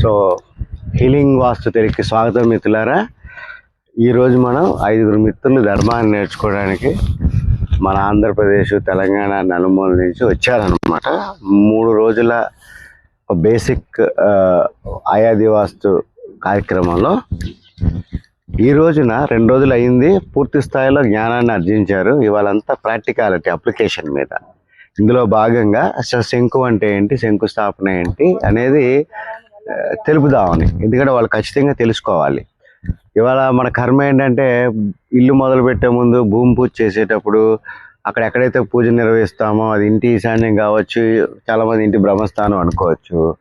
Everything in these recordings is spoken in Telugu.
సో హీలింగ్ వాస్తు తెలికి స్వాగతం మిత్రులారా. ఈరోజు మనం ఐదుగురు మిత్రులు ధర్మాన్ని నేర్చుకోవడానికి మన ఆంధ్రప్రదేశ్ తెలంగాణ నలుమూల నుంచి వచ్చారనమాట మూడు రోజుల బేసిక్ ఆయాది వాస్తు కార్యక్రమంలో ఈ రోజున రెండు రోజులు అయింది. పూర్తి స్థాయిలో జ్ఞానాన్ని అర్జించారు. ఇవాళంతా ప్రాక్టికాలిటీ అప్లికేషన్ మీద. ఇందులో భాగంగా అసలు శంకు అంటే ఏంటి శంకుస్థాపన ఏంటి అనేది తెలుపుదామని. ఎందుకంటే వాళ్ళు ఖచ్చితంగా తెలుసుకోవాలి. ఇవాళ మన కర్మ ఏంటంటే ఇల్లు మొదలు పెట్టే ముందు భూమి పూజ చేసేటప్పుడు అక్కడ ఎక్కడైతే పూజ నిర్వహిస్తామో అది ఇంటి ఈశాన్యం కావచ్చు చాలామంది ఇంటి బ్రహ్మస్థానం అనుకోవచ్చు.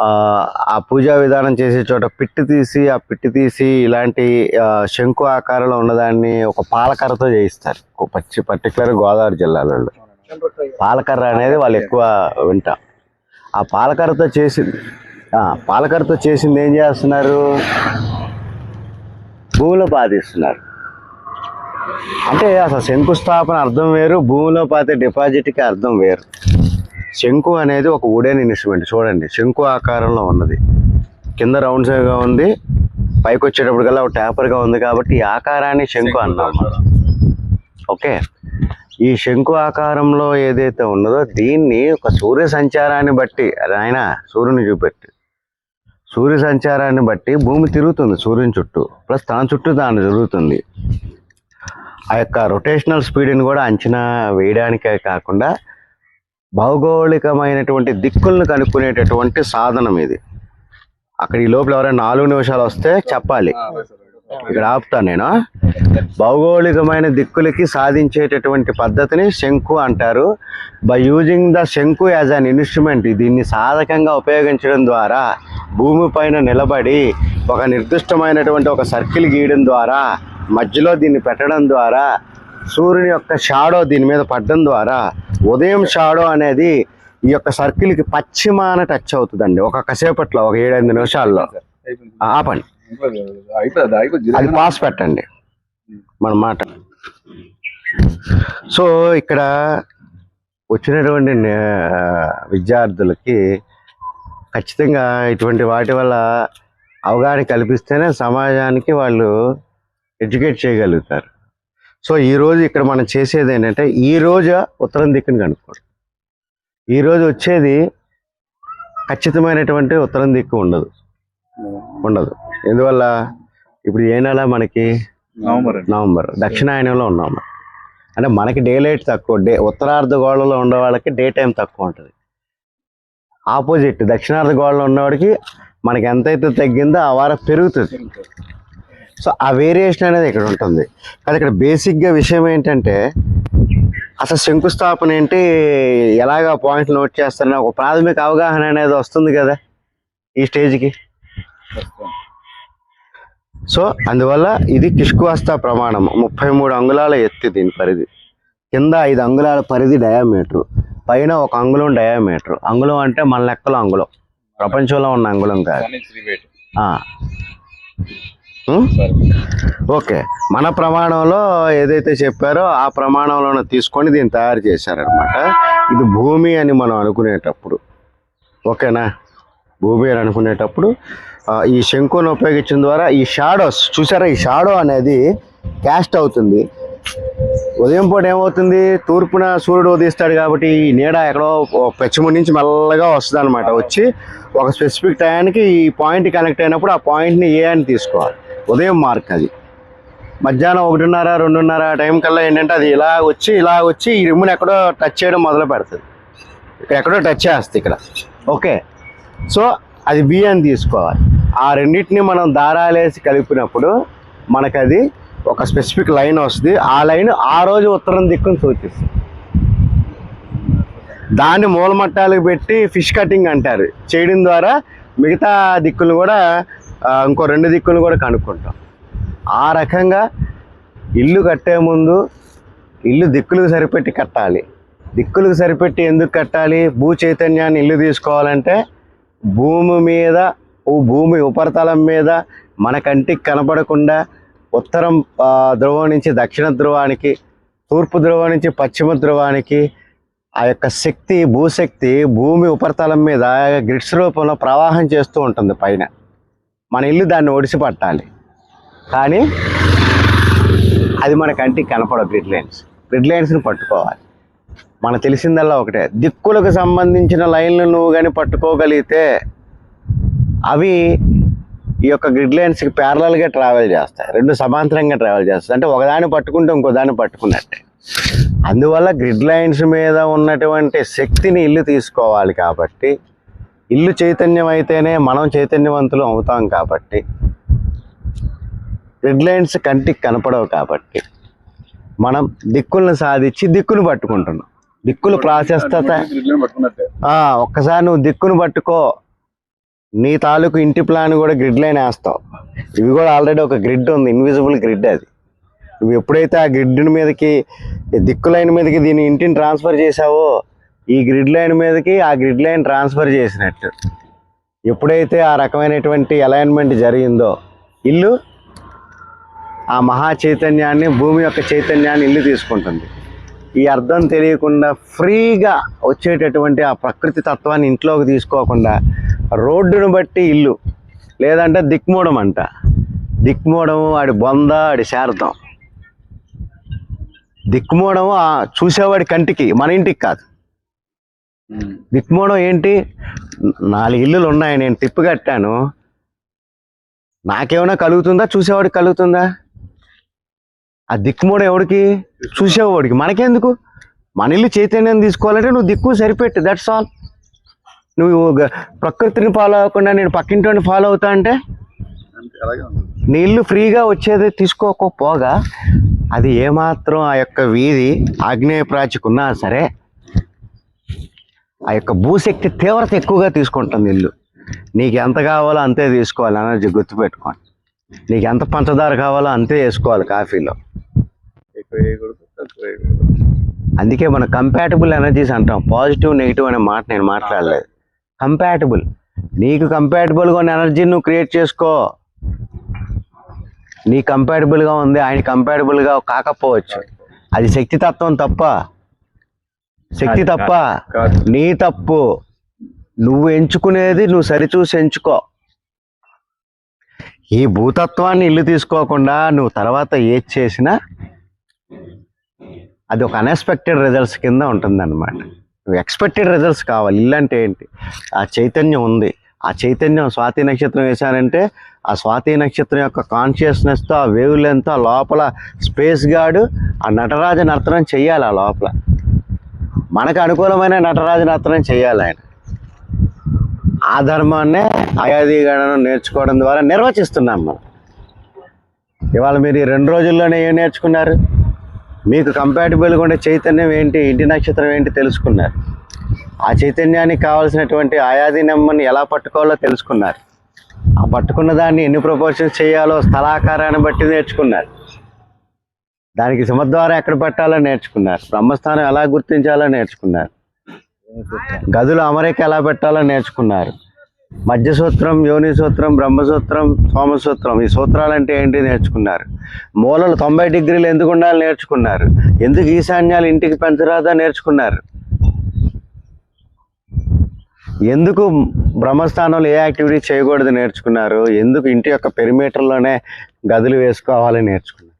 ఆ, పూజా విధానం చేసే చోట పిట్టి తీసి ఆ పిట్టి తీసి ఇలాంటి శంకు ఆకారంలో ఉన్నదాన్ని ఒక పాలకర్రతో చేయిస్తారు. ఒక పచ్చి పర్టికులర్ గోదావరి జిల్లాలో పాలకర్ర అనేది వాళ్ళు ఎక్కువ వింటాం. ఆ పాలకర్రతో చేసింది ఆ, పాలకర్రతో చేసింది ఏం చేస్తున్నారు? భూమిలో పాతిస్తున్నారు అంటే అసలు శంకుస్థాపన అర్థం వేరు భూమిలో పాతే డిపాజిట్కి అర్థం వేరు. శంకు అనేది ఒక వుడెన్ ఇన్స్ట్రుమెంట్. చూడండి శంకు ఆకారంలో ఉన్నది. కింద రౌండ్గా ఉంది. పైకి వచ్చేటప్పటికల్లా ఒక ట్యాపర్గా ఉంది కాబట్టి ఈ ఆకారాన్ని శంకు అన్నాం. ఓకే. ఈ శంకు ఆకారంలో ఏదైతే ఉన్నదో దీన్ని ఒక సూర్య సంచారాన్ని బట్టి ఆయన సూర్యుని చూపెట్టి. సూర్య సంచారాన్ని బట్టి భూమి తిరుగుతుంది సూర్యుని చుట్టూ. ప్లస్ తన చుట్టూ తాను జరుగుతుంది ఆ యొక్క రొటేషనల్ స్పీడ్ని కూడా అంచనా వేయడానికే కాకుండా భౌగోళికమైనటువంటి దిక్కులను కనుక్కునేటటువంటి సాధనం ఇది. అక్కడ ఈ లోపల ఎవరైనా నాలుగు నిమిషాలు వస్తే చెప్పాలి. ఇక్కడ ఆపుతాను నేను. భౌగోళికమైన దిక్కులకి సాధించేటటువంటి పద్ధతిని శంకు అంటారు. By using the shanku as an instrument దీన్ని సాధకంగా ఉపయోగించడం ద్వారా భూమి పైన నిలబడి ఒక నిర్దిష్టమైనటువంటి ఒక సర్కిల్ గీయడం ద్వారా మధ్యలో దీన్ని పెట్టడం ద్వారా సూర్యుని యొక్క షాడో దీని మీద పడడం ద్వారా ఉదయం షాడో అనేది ఈ యొక్క సర్కిల్కి పశ్చిమాన టచ్ అవుతుందండి. ఒక కసేపట్లో ఒక ఏడెనిమిది నిమిషాల్లో. ఆపండి. అది పాస్ పెట్టండి. మన మాట. సో ఇక్కడ వచ్చినటువంటి విద్యార్థులకి ఖచ్చితంగా ఇటువంటి వాటి వల్ల అవగాహన కల్పిస్తేనే సమాజానికి వాళ్ళు ఎడ్యుకేట్ చేయగలుగుతారు. సో ఈ రోజు ఇక్కడ మనం చేసేది ఏంటంటే ఈ రోజు ఉత్తరం దిక్కుని కనుక్కోండి. ఈ రోజు వచ్చేది ఖచ్చితమైనటువంటి ఉత్తరం దిక్కు ఉండదు. ఉండదు. ఎందువల్ల? ఇప్పుడు ఏ నెల మనకి? November November. దక్షిణాయనంలో ఉన్నాం మనం. అంటే మనకి డే లైట్ తక్కువ. డే ఉత్తరార్ధ గోళంలో ఉండే వాళ్ళకి డే టైం తక్కువ ఉంటుంది. ఆపోజిట్ దక్షిణార్ధ గోళంలో ఉన్నవాడికి మనకి ఎంతైతే తగ్గిందో ఆ వారం పెరుగుతుంది. సో ఆ వేరియేషన్ అనేది ఇక్కడ ఉంటుంది. కానీ ఇక్కడ బేసిక్గా విషయం ఏంటంటే అసలు శంకుస్థాపన ఏంటి? ఎలాగ పాయింట్ నోట్ చేస్తారని ఒక ప్రాథమిక అవగాహన అనేది వస్తుంది కదా ఈ స్టేజ్కి. సో అందువల్ల ఇది కిష్కువాస్తా ప్రమాణం. ముప్పై మూడు అంగుళాల ఎత్తు దీని పరిధి. కింద ఐదు అంగుళాల పరిధి డయామీటర్ పైన ఒక అంగుళం డయామీటర్ అంగుళం అంటే మన లెక్కలో అంగుళం. ప్రపంచంలో ఉన్న అంగుళం కాదు? ఓకే. మన ప్రమాణంలో ఏదైతే చెప్పారో ఆ ప్రమాణంలో తీసుకొని దీన్ని తయారు చేశారనమాట ఇది భూమి అని మనం అనుకునేటప్పుడు. ఓకేనా? భూమి అనుకునేటప్పుడు ఈ శంకును ఉపయోగించిన ద్వారా ఈ షాడోస్ చూసారా ఈ షాడో అనేది క్యాస్ట్ అవుతుంది. ఉదయం పూట ఏమవుతుంది? తూర్పున సూర్యుడు ఉదయిస్తాడు కాబట్టి ఈ నీడ ఎక్కడో పశ్చిమ నుంచి మెల్లగా వస్తుంది అనమాట వచ్చి ఒక స్పెసిఫిక్ టయానికి ఈ పాయింట్ కనెక్ట్ అయినప్పుడు ఆ పాయింట్ని ఏ అని తీసుకోవాలి. ఉదయం మార్క్ అది. మధ్యాహ్నం ఒకటిన్నర రెండున్నర టైం కల్లా ఏంటంటే అది ఇలా వచ్చి ఇలా వచ్చి ఈ రిమ్ముని ఎక్కడో టచ్ చేయడం మొదలు పెడుతుంది. ఇక్కడ ఎక్కడో టచ్ చేస్తుంది ఇక్కడ. ఓకే. సో అది బియ్యం తీసుకోవాలి. ఆ రెండింటిని మనం దారాలేసి కలిపినప్పుడు మనకు అది ఒక స్పెసిఫిక్ లైన్ వస్తుంది. ఆ లైన్ ఆ రోజు ఉత్తరం దిక్కును సూచిస్తుంది. దాన్ని మూలమట్టాలకు పెట్టి ఫిష్ కటింగ్ అంటారు. చేయడం ద్వారా మిగతా దిక్కులు కూడా ఇంకో రెండు దిక్కులు కూడా కనుక్కుంటాం. ఆ రకంగా ఇల్లు కట్టే ముందు ఇల్లు దిక్కులకు సరిపెట్టి కట్టాలి. దిక్కులకు సరిపెట్టి ఎందుకు కట్టాలి? భూ చైతన్యాన్ని ఇల్లు తీసుకోవాలంటే భూమి మీద ఓ భూమి ఉపరితలం మీద మన కంటికి కనపడకుండా ఉత్తరం ధ్రువం నుంచి దక్షిణ ధ్రువానికి తూర్పు ధ్రువం నుంచి పశ్చిమ ధ్రువానికి ఆ యొక్క శక్తి భూశక్తి భూమి ఉపరితలం మీద గ్రిడ్స్ రూపంలో ప్రవాహం చేస్తూ ఉంటుంది పైన. మన ఇల్లు దాన్ని ఒడిసి పట్టాలి కానీ అది మన కంటికి కనపడదు గ్రిడ్ లైన్స్ గ్రిడ్ లైన్స్ని పట్టుకోవాలి. మనకు తెలిసిందల్లా ఒకటే. దిక్కులకు సంబంధించిన లైన్లు నువ్వు కానీ పట్టుకోగలిగితే అవి ఈ యొక్క గ్రిడ్ లైన్స్కి ప్యారలల్గా ట్రావెల్ చేస్తాయి. రెండు సమాంతరంగా ట్రావెల్ చేస్తాయి. అంటే ఒకదాన్ని పట్టుకుంటే ఇంకో దాన్ని పట్టుకున్నట్టే. అందువల్ల గ్రిడ్ లైన్స్ మీద ఉన్నటువంటి శక్తిని ఇల్లు తీసుకోవాలి కాబట్టి ఇల్లు చైతన్యం అయితేనే మనం చైతన్యవంతులు అవుతాం కాబట్టి గ్రిడ్ లైన్స్ కంటికి కనపడవు కాబట్టి మనం దిక్కులను సాధించి దిక్కును పట్టుకుంటున్నాం. దిక్కులు ప్రాశస్తత. ఒక్కసారి నువ్వు దిక్కును పట్టుకో. నీ తాలూకు ఇంటి ప్లాన్ కూడా గ్రిడ్ లైన్ వేస్తావు. ఇవి కూడా ఆల్రెడీ ఒక గ్రిడ్ ఉంది ఇన్విజిబుల్ గ్రిడ్ అది. నువ్వు ఎప్పుడైతే ఆ గ్రిడ్ మీదకి దిక్కు లైన్ మీదకి దీని ఇంటిని ట్రాన్స్ఫర్ చేసావో ఈ గ్రిడ్ లైన్ మీదకి ఆ గ్రిడ్ లైన్ ట్రాన్స్ఫర్ చేసినట్టు. ఎప్పుడైతే ఆ రకమైనటువంటి అలైన్మెంట్ జరిగిందో ఇల్లు ఆ మహా చైతన్యాన్ని భూమి యొక్క చైతన్యాన్ని ఇల్లు తీసుకుంటుంది. ఈ అర్థం తెలియకుండా ఫ్రీగా వచ్చేటటువంటి ఆ ప్రకృతి తత్వాన్ని ఇంట్లోకి తీసుకోకుండా రోడ్డును బట్టి ఇల్లు లేదంటే దిక్మూడం అంట. దిక్మూడము ఆడి బొంద ఆడి శారదం. దిక్మూడం చూసేవాడి కంటికి మన ఇంటికి కాదు. దిక్మూడం ఏంటి? నాలుగు ఇల్లులు ఉన్నాయి నేను తిప్పు కట్టాను. నాకేమైనా కలుగుతుందా? చూసేవాడికి కలుగుతుందా? ఆ దిక్కుమూడ ఎవడికి? చూసేవాడికి. మనకెందుకు? మన ఇల్లు చైతన్యం తీసుకోవాలంటే నువ్వు దిక్కు సరిపెట్టు దట్స్ ఆల్ నువ్వు ప్రకృతిని ఫాలో అవ్వకుండా నేను పక్కింటి ఫాలో అవుతా అంటే? అంతే అలాగే ఉంది నీ ఇల్లు ఫ్రీగా వచ్చేది తీసుకోకపోగా అది ఏమాత్రం ఆ యొక్క వీధి ఆగ్నేయ ప్రాచికున్నా సరే ఆ యొక్క భూశక్తి తీవ్రత ఎక్కువగా తీసుకుంటుంది ఇల్లు నీకు ఎంత కావాలో అంతే తీసుకోవాలి అనేది గుర్తుపెట్టుకోండి నీకు ఎంత పంచదార కావాలో అంతే వేసుకోవాలి కాఫీలో. ఎక్కువ వేయకూడదు తక్కువ వేయకూడదు అందుకే మన కంపాటబుల్ ఎనర్జీస్ అంటాం. పాజిటివ్ నెగిటివ్ అనే మాట నేను మాట్లాడలేదు. కంపాటబుల్ నీకు కంపాటబుల్గా ఉన్న ఎనర్జీని నువ్వు క్రియేట్ చేసుకో. నీ కంపాటబుల్గా ఉంది ఆయన కంపాటబుల్గా కాకపోవచ్చు. అది శక్తి తత్వం తప్ప. శక్తి తప్ప. నీ తప్పు. నువ్వు ఎంచుకునేది నువ్వు సరిచూసి ఎంచుకో. ఈ భూతత్వాన్ని ఇల్లు తీసుకోకుండా నువ్వు తర్వాత ఏది చేసినా అది ఒక అన్ఎక్స్పెక్టెడ్ రిజల్ట్స్ కింద ఉంటుందన్నమాట. నువ్వు ఎక్స్పెక్టెడ్ రిజల్ట్స్ కావాలి. ఇల్లు అంటే ఏంటి? ఆ చైతన్యం ఉంది. ఆ చైతన్యం స్వాతి నక్షత్రం వేశానంటే ఆ స్వాతి నక్షత్రం యొక్క కాన్షియస్నెస్తో ఆ వేవ్ లెంత్ ఆ లోపల స్పేస్ గార్డు ఆ నటరాజ నర్తనం చేయాలి ఆ లోపల. మనకు అనుకూలమైన నటరాజ నర్తనం చేయాలి ఆయన. ఆ ధర్మాన్నే అయాది గణను నేర్చుకోవడం ద్వారా నిర్వచిస్తున్నాం మనం. ఇవాళ మీరు ఈ రెండు రోజుల్లోనే ఏం నేర్చుకున్నారు? మీకు కంపాటబుల్గా ఉండే చైతన్యం ఏంటి ఇంటి నక్షత్రం ఏంటి తెలుసుకున్నారు. ఆ చైతన్యానికి కావాల్సినటువంటి ఆయాది నెమ్మని ఎలా పట్టుకోవాలో తెలుసుకున్నారు. ఆ పట్టుకున్న దాన్ని ఎన్ని ప్రపోర్షన్స్ చేయాలో స్థలాకారాన్ని బట్టి నేర్చుకున్నారు. దానికి సింహద్వారం ఎక్కడ పెట్టాలో నేర్చుకున్నారు. బ్రహ్మస్థానం ఎలా గుర్తించాలో నేర్చుకున్నారు. గదులు అమరిక ఎలా పెట్టాలో నేర్చుకున్నారు. మధ్య సూత్రం యోని సూత్రం బ్రహ్మసూత్రం సోమసూత్రం ఈ సూత్రాలు అంటే ఏంటి నేర్చుకున్నారు. మూలలు తొంభై డిగ్రీలు ఎందుకు ఉండాలి నేర్చుకున్నారు. ఎందుకు ఈశాన్యాలు ఇంటికి పెంచరాదా నేర్చుకున్నారు. ఎందుకు బ్రహ్మస్థానంలో ఏ యాక్టివిటీ చేయకూడదు నేర్చుకున్నారు. ఎందుకు ఇంటి యొక్క పెరిమీటర్లోనే గదులు వేసుకోవాలని నేర్చుకున్నారు.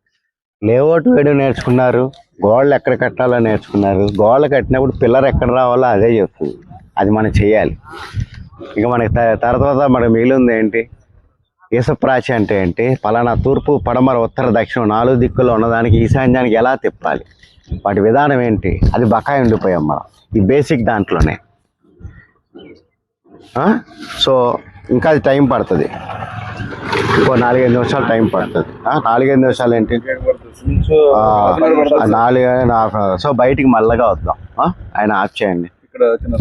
లేఅవుట్ వేయడం నేర్చుకున్నారు. గోడలు ఎక్కడ కట్టాలో నేర్చుకున్నారు. గోడలు కట్టినప్పుడు పిల్లర్ ఎక్కడ రావాలో అదే చెప్తుంది. అది మనం చేయాలి. ఇక మనకి త- తర్వాత మనకు మిగిలింది ఏంటి? ఈసప్రాచి అంటే ఏంటి? పలానా తూర్పు పడమర ఉత్తర దక్షిణం నాలుగు దిక్కుల్లో ఉన్నదానికి ఈశాన్యానికి ఎలా తిప్పాలి? వాటి విధానం ఏంటి? అది బకాయి ఉండిపోయాం మనం. ఈ బేసిక్ దాంట్లోనే. సో ఇంకా అది టైం పడుతుంది. ఇంకో నాలుగైదు నిమిషాలు టైం పడుతుంది. నాలుగైదు నిమిషాలు ఏంటి? నాలుగు సో బయటికి మల్లగా వద్దాం. ఆయన ఆఫ్ చేయండి. ఇక్కడ చిన్న